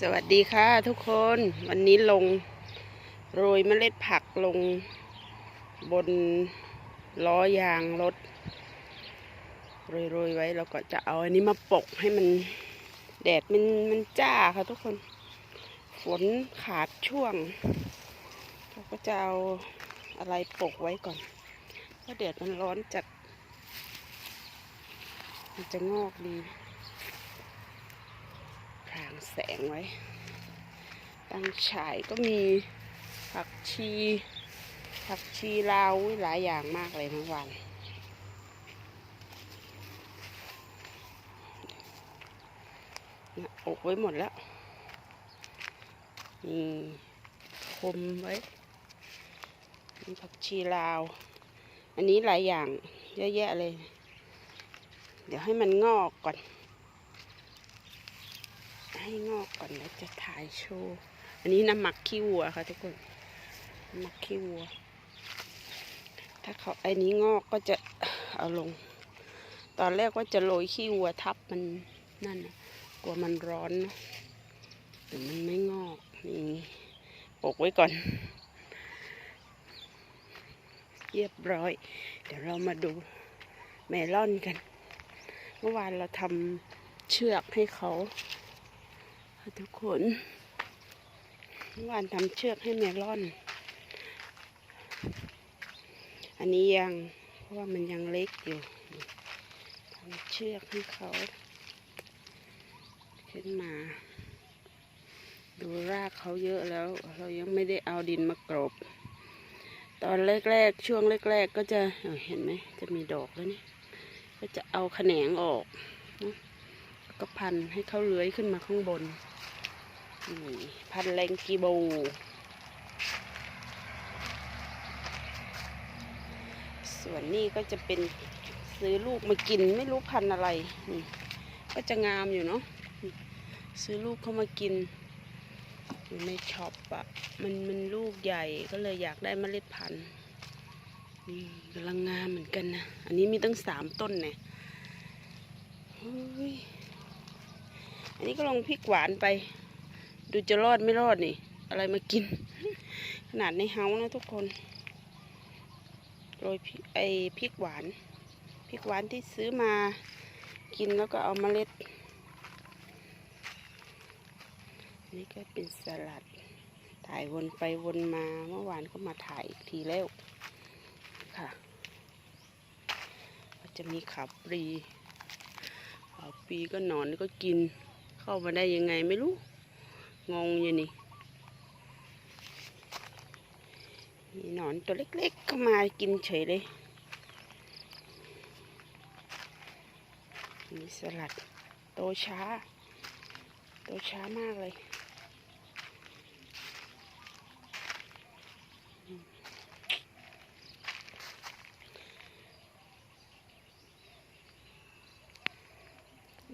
สวัสดีค่ะทุกคนวันนี้ลงโรยเมล็ดผักลงบนล้อยางรถโรยๆไว้แล้วก็จะเอาอันนี้มาปกให้มันแดดมันมันจ้าค่ะทุกคน ฝนขาดช่วงเราก็จะเอาอะไรปกไว้ก่อนเพราะแดดมันร้อนจัดมันจะงอกดี แสงไว้ตั้งฉายก็มีผักชีผักชีลาวหลายอย่างมากเลยเมื่อวานอกไว้หมดแล้วนี่คมไว้ผักชีลาว อันนี้หลายอย่างเยอะแยะเลย เดี๋ยวให้มันงอกก่อน ให้งอกก่อนแล้วจะถ่ายโชว์ อันนี้น้ำหมักขี้วัวค่ะทุกคนหมักขี้วัว ถ้าเขาไอ้นี้งอกก็จะเอาลง ตอนแรกว่าจะโรยขี้วัวทับมันนั่นน่ะกลัวมันร้อนเนะแต่มันไม่งอกนี่ปกไว้ก่อน เรียบร้อย เดี๋ยวเรามาดูเมลอนกัน เมื่อวานเราทำเชือกให้เขา ทุกคนเมื่อวานทำเชือกให้เมลอน อันนี้ยัง เพราะว่ามันยังเล็กอยู่ทำเชือกให้เขา ขึ้นมา ดูรากเขาเยอะแล้ว เรายังไม่ได้เอาดินมากรบ ตอนแรกๆ ช่วงแรกๆ ก็จะเเห็นไหม จะมีดอกแล้วนี่ ก็จะเอาแขนงออก ก็พันให้เขาเลื้อยขึ้นมาข้างบน พันแรงกีโบส่วนนี้ก็จะเป็นซื้อลูกมากินไม่รู้พันอะไรนี่ก็จะงามอยู่เนาะซื้อลูกเขามากิน อยู่ในช็อปอะมันมันลูกใหญ่ก็เลยอยากได้เมล็ดพันธุ์นี่กำลังงามเหมือนกันนะ อันนี้มีตั้งสามต้นเนี่ยอันนี้ก็ลงพริกหวานไป ดูจะรอดไม่รอดนี่ อะไรมากิน ขนาดในเฮานะทุกคนโรยไอพริกหวานพริกหวานที่ซื้อมากินแล้วก็เอาเมล็ด นี่ก็เป็นสลัด ถ่ายวนไปวนมาเมื่อวานก็มาถ่ายอีกทีแล้วค่ะจะมีขาปรีขาปรีก็หนอนก็กิน เข้ามาได้ยังไงไม่รู้ งงอยู่นี่มีหนอนตัวเล็กๆก็มากินเฉยเลยมีสลัดโตช้า โตช้ามากเลย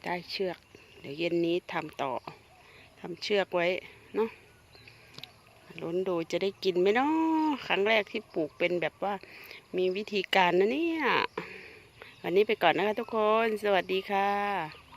ได้เชือก เดี๋ยวเย็นนี้ทำต่อ ทำเชือกไว้เนาะล้นดูจะได้กินไหมเนาะครั้งแรกที่ปลูกเป็นแบบว่ามีวิธีการนะเนี่ย วันนี้ไปก่อนนะคะทุกคน สวัสดีค่ะ